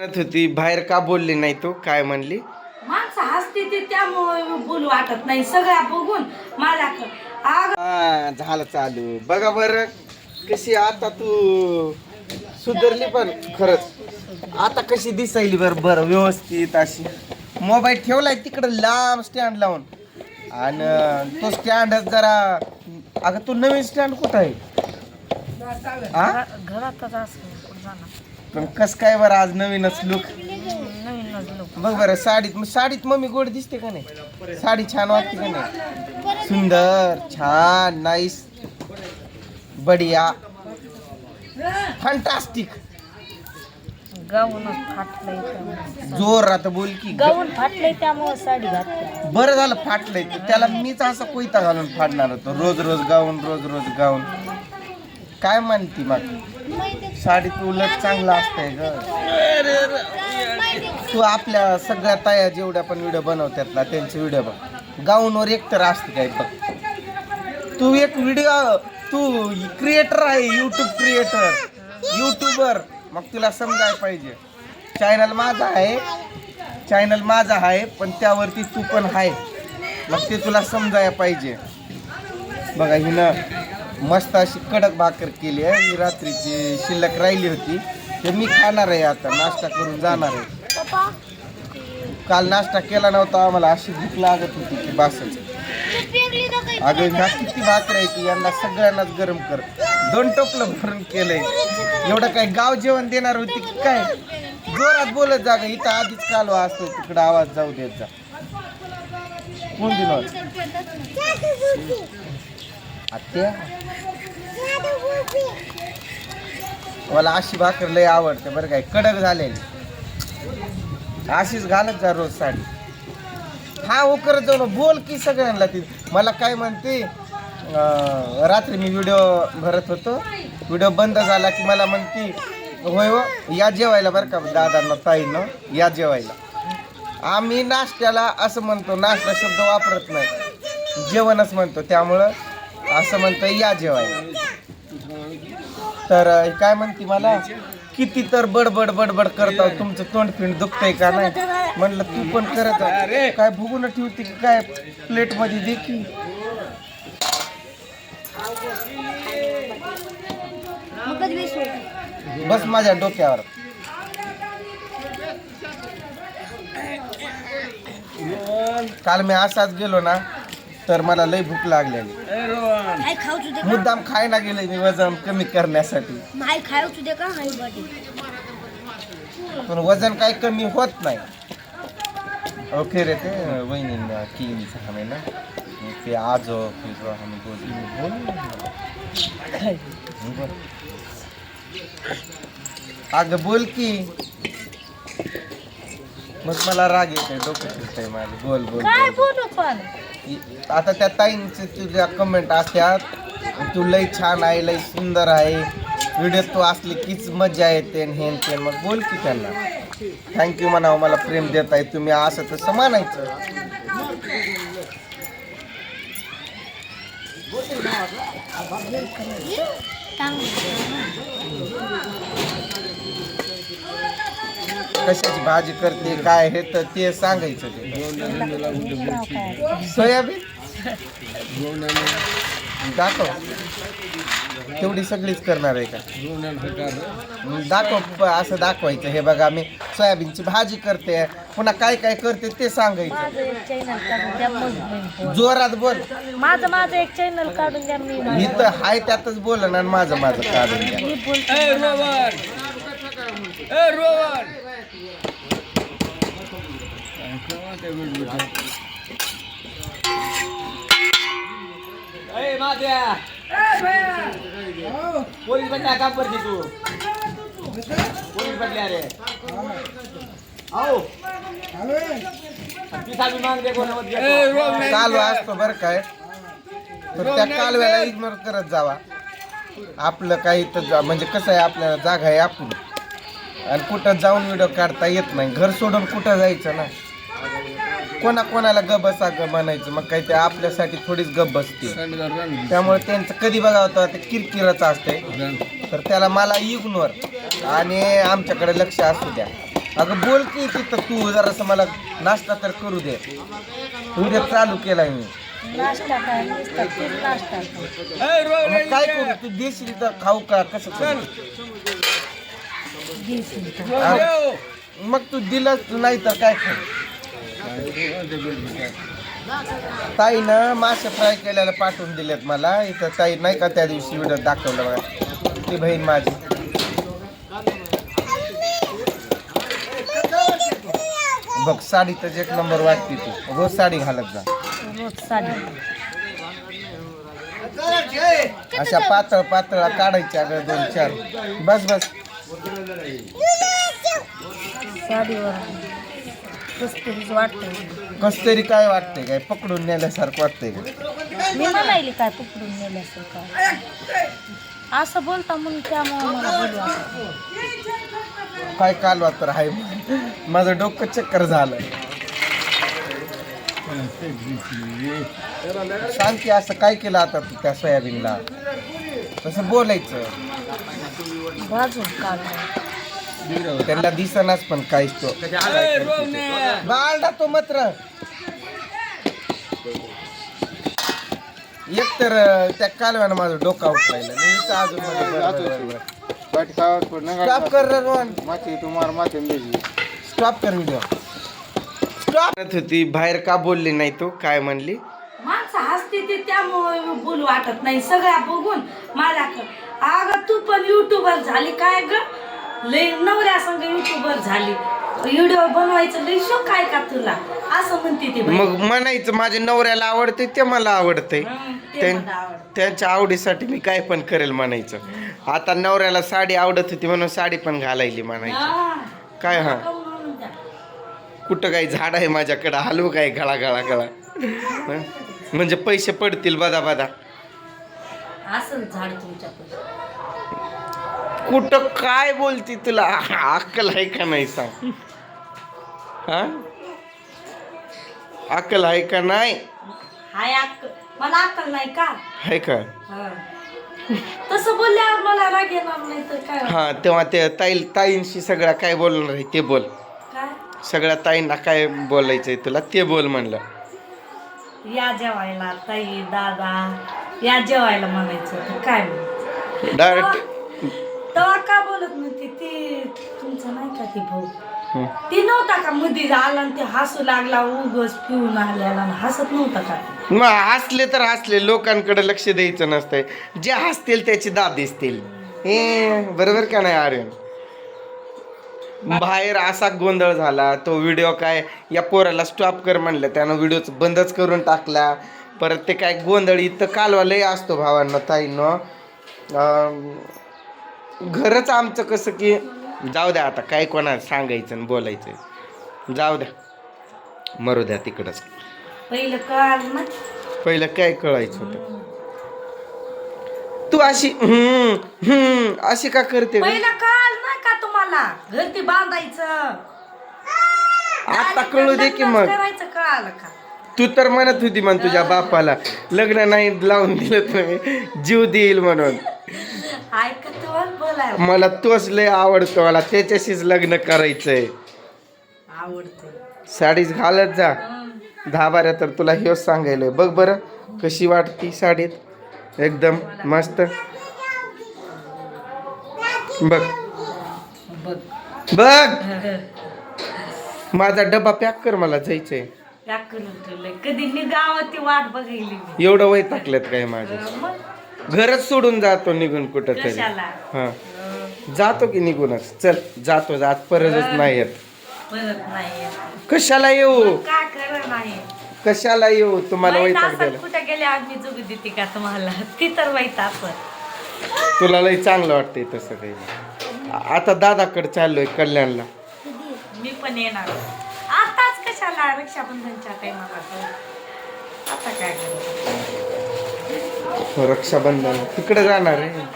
म्हणत होती बाहेर का बोलली नाही तू? काय म्हणली? माणसं हसते ते त्यामुळे बोलू वाटत नाही. सगळ्या बघून मला आग हा झालं चालू. बघा बर कशी आता तू सुधरली पण खरंच. आता कशी दिसायली बर बर व्यवस्थित अशी. मोबाईल ठेवलाय तिकडे लांब स्टँड लावून. आणि तो स्टँड जरा अगं तू नवीन स्टँड कुठं आहे? हा घरातच असं पण कस काय बरं आज नवीनच लुक नवीनच लोक बघ बरं साडीत मग साडीत मम्मी गोड दिसते का नाही? साडी छान वाटते का नाही? सुंदर छान नाईस बढिया फंटास्टिक गाऊनच फाटलंय त्यामुळे. जोर आता बोल की. गाऊन फाटलंय त्यामुळे साडी घातली. बरं झालं फाटलंय. तर त्याला मीच असं कोयता घालून फाडणार होतो. रोज रोज गाऊन रोज रोज गाऊन. काय म्हणती मग? साडीत उलट चांगला असतंय ग. तू आपल्या सगळ्या ताया जेवढ्या पण व्हिडिओ बनवतात ना त्यांचे व्हिडिओ बघ. गाऊनवर एक तर असते काय बघ. तू एक व्हिडिओ तू क्रिएटर आहे युट्यूब क्रिएटर युट्यूबर मग तुला समजायला पाहिजे. चॅनल माझा आहे चॅनल माझा आहे पण त्यावरती तू पण आहे. मग ते तुला समजायला पाहिजे. बघा हिनं मस्त अशी कडक भाकर केली आहे. ही रात्रीची शिल्लक राहिली होती. ते मी खाणार आहे आता. नाश्ता करून जाणार आहे. काल नाश्ता केला नव्हता. आम्हाला अशी भूक लागत होती की बासच. अगं ह्या किती भाकर आहे की यांना सगळ्यांनाच गरम कर. दोन टोपलं भरून केलंय. एवढं काय गाव जेवण देणार होती की काय? जोरात बोलत जा गं. इथं आधीच कालवा असतो. तिकडं आवाज जाऊ देत जा. कोण दिलं? आत्या? मला अशी भाकर लय आवडते बरं काय कडक झालेली. अशीच घालत जा रोज साडी. हा हो करत जाऊ ना बोल की सगळ्यांना ती. मला काय म्हणते रात्री मी व्हिडिओ भरत होतो. व्हिडिओ बंद झाला की मला म्हणते होय हो या जेवायला बरं का दादांना ताईनं या जेवायला. आम्ही नाश्त्याला असं म्हणतो नाश्ता शब्द वापरत नाही. जेवणच म्हणतो त्यामुळं असं म्हणतो या जेवायला. तर काय म्हणते मला? किती तर बडबड बडबड करता तुमचं तोंड पिंड दुखतंय का नाही? म्हणलं तू पण करत आहे. काय भुगून ठेवते की काय प्लेटमध्ये दे की? बस माझ्या डोक्यावर. काल मी असाच गेलो ना तर मला लय भूक लागलेली. खाऊचू दे मुद्दाम खायला गेले मी वजन कमी करण्यासाठी. हाय खाऊचू दे का? हाय बॉडी पण वजन काही कमी होत नाही. ओके रे ते वहिनींना तीन सहा ना. ते आज आम्ही बोल अगं बोल की. मग मला राग येते डोकं फिरतंय माझं. बोल बोल काय बोल. बोलू पण? आता त्या ताईंचे तुझ्या कमेंट असतात तू लय छान आहे लय सुंदर आहे. व्हिडिओ तू असली कीच मजा येते हे ते. मग बोल की त्यांना. थँक्यू म्हणावं मला प्रेम देत आहे. तुम्ही असं तसं म्हणायचं. कशाची भाजी करते काय हे तर ते सांगायचं ते. सोयाबीन? दाखव. तेवढी सगळीच करणार आहे का? दाखव असं दाखवायचं. हे बघा मी सोयाबीनची भाजी करते. पुन्हा काय काय करते ते सांगायचं. जोरात बोल. माझं माझं एक चॅनल काढून द्या मी. मी तर हाय त्यातच बोल आणि माझं माझं काढून द्या. पोलीस बदल्या का पडते तू. पोलीस बदल्या रे कालवा असतो बरं काय तर त्या कालव्याला इग्नोर करत जावा. आपलं काही तर जा- म्हणजे कसं आहे आपल्याला जागा आहे आपण आणि कुठं जाऊन व्हिडिओ काढता येत नाही. घर सोडून कुठं जायचं ना? कोणा कोणाला ग बसा ग म्हणायचं. मग काही ते आपल्यासाठी थोडीच गप बसते. त्यामुळे त्यांचं कधी बघावं तर ते किरकिरच असते तर त्याला मला इग्नोर आणि आमच्याकडे लक्ष असू द्या. अगं बोल की तिथं तू जरासं मला नाश्ता तर करू दे. उद्या चालू केलाय मी. मग काय करू? तू देशील तर खाऊ का? कसं करू? अरे, मग तू दिलंच नाही तर काय ताई ताईनं मासे फ्राय केल्याला पाठवून दिलेत मला. इथं ताई नाही का त्या दिवशी व्हिडिओ दाखवलं बघा. ती बहीण माझी. बघ साडी तर एक नंबर वाटते तू. रोज साडी घालत जा. रोज साडी अशा पातळ पातळ काढायच्या अगं दोन चार. बस बस. साडीवर कस्तुरीच वाटतं कस तरी काय वाटतंय? काय पकडून नेल्यासारखं वाटतंय का? मी म्हणायली काय पकडून नेलं असेल काय असं बोलता म्हणून त्यामुळे मला बोलू असं काय कालवा तर आहे माझं डोकं चक्कर झालं. शांती असं काय केलं आता तू त्या सोयाबीनला? तसं बोलायचं. भाजून काढ. त्यांना दिसनाच पण काहीच तो. बाळडा तो मात्र. एक तर अं, त्या कालव्यानं माझं डोकं उठलायलं मी इथं अजून मध्ये बरं, बरं, बरं. स्टॉप कर रे रोहन स्टॉप कर व्हिडिओ स्टॉप होती बाहेर का बोलली नाही तू? काय म्हणली? माणसं हसते ते त्यामुळे बोलू वाटत नाही सगळ्या बघून मला अगं तू पण युट्यूबर झाली काय ग लय नवऱ्या संग युट्यूबर झाली व्हिडिओ बनवायचं लय शोक काय का तुला असं म्हणते ती बाई. मग म्हणायचं माझ्या नवऱ्याला आवडते ते मला आवडते हं, ते मला आवडतं. त्यांच्या आवडीसाठी मी काय पण करेल म्हणायचं आता नवऱ्याला साडी आवडत होती म्हणून साडी पण घालायली म्हणायची हा. काय हा द्या. कुठं काही झाड आहे माझ्याकडं हलवू काय गळा गळा गळा हं? म्हणजे पैसे पडतील बदा बदा असं झाड तुमच्याकडे कुठं काय बोलती तुला? अक्कल आहे का नाही सांग. हा? अक्कल आहे का नाही? हाय अक्क मला अक्कल नाही का? आहे का? हा. तसं बोलल्यावर मला राग येणार नाही तर काय? हा तेव्हा ते ताई ताईंशी सगळ्या काय बोलणार आहे ते बोल. काय? सगळ्या ताईंना काय बोलायचंय तुला ते बोल म्हणलं. या जेवायला ताई दादा या जेवायला म्हणायचं तर काय म्हणायचं डायरेक्ट तेव्हा का बोलत नव्हती? ती तुमचं नाही का ती भाऊ? ती नव्हता का? मध्ये आला आणि ते हसू लागला उगच पिऊन आल्याला आणि हसत नव्हता का? मग हसले तर हसले लोकांकडे लक्ष द्यायचं नसतंय. जे हसतील त्याची दाद दिसतील. हे बरोबर का नाही आर्यन? बाहेर असा गोंधळ झाला तो व्हिडिओ काय या पोराला स्टॉप कर म्हणलं त्यानं व्हिडिओ बंदच करून टाकला परत ते काय गोंधळ इथं कालवा लय असतो भावांना ताईनं. घरच आमचं कसं की जाऊ द्या आता काय कोणा सांगायचं बोलायचं. जाऊ द्या. मरू द्या तिकडंच. पहिलं कळाल ना? पहिलं काय कळायचं होतं? तू अशी हम्म हम्म अशी का करते? पहिलं कळाल ना का तुम्हाला घरती बांधायचं. आता कळू दे की मग. करायचं कळालं का? तू तर म्हणत होती म्हण तुझ्या बापाला लग्न नाही लावून दिलं मी जीव देईल म्हणून. बोलाय. मला तोच लय आवडतो मला त्याच्याशीच लग्न करायचंय. आवडतं साडीच घालत जा. दहा बारा तर तुला हेच सांगायलंय बघ बरं कशी वाटती साडीत? एकदम मस्त. बघ. बघ. माझा डबा पॅक कर मला जायचंय. पॅक करून ठेवलंय. कधी मी गावात वाट बघायली मी. एवढं वय टाकलेत काय माझे? मग? घरच सोडून जातो निघून कुठं तरी कशाला? हा. जातो की निघूनच. चल जातो जात परतच नाही येत परत नाही येत. कशाला येऊ? नाही? कशाला येऊ? तुम्हाला वैताग द्यायला. कुठे गेले आम्ही जुगू देते का तुम्हाला? ती तर माहीत असं तुला लय चांगलं वाटतंय तसं काही. आता दादाकडे चाललोय कल्याणला. मी पण येणार. आताच कशाला रक्षाबंधनच्या टायमाला आता काय करायचं रक्षाबंधन. तिकडे जाणार आहे.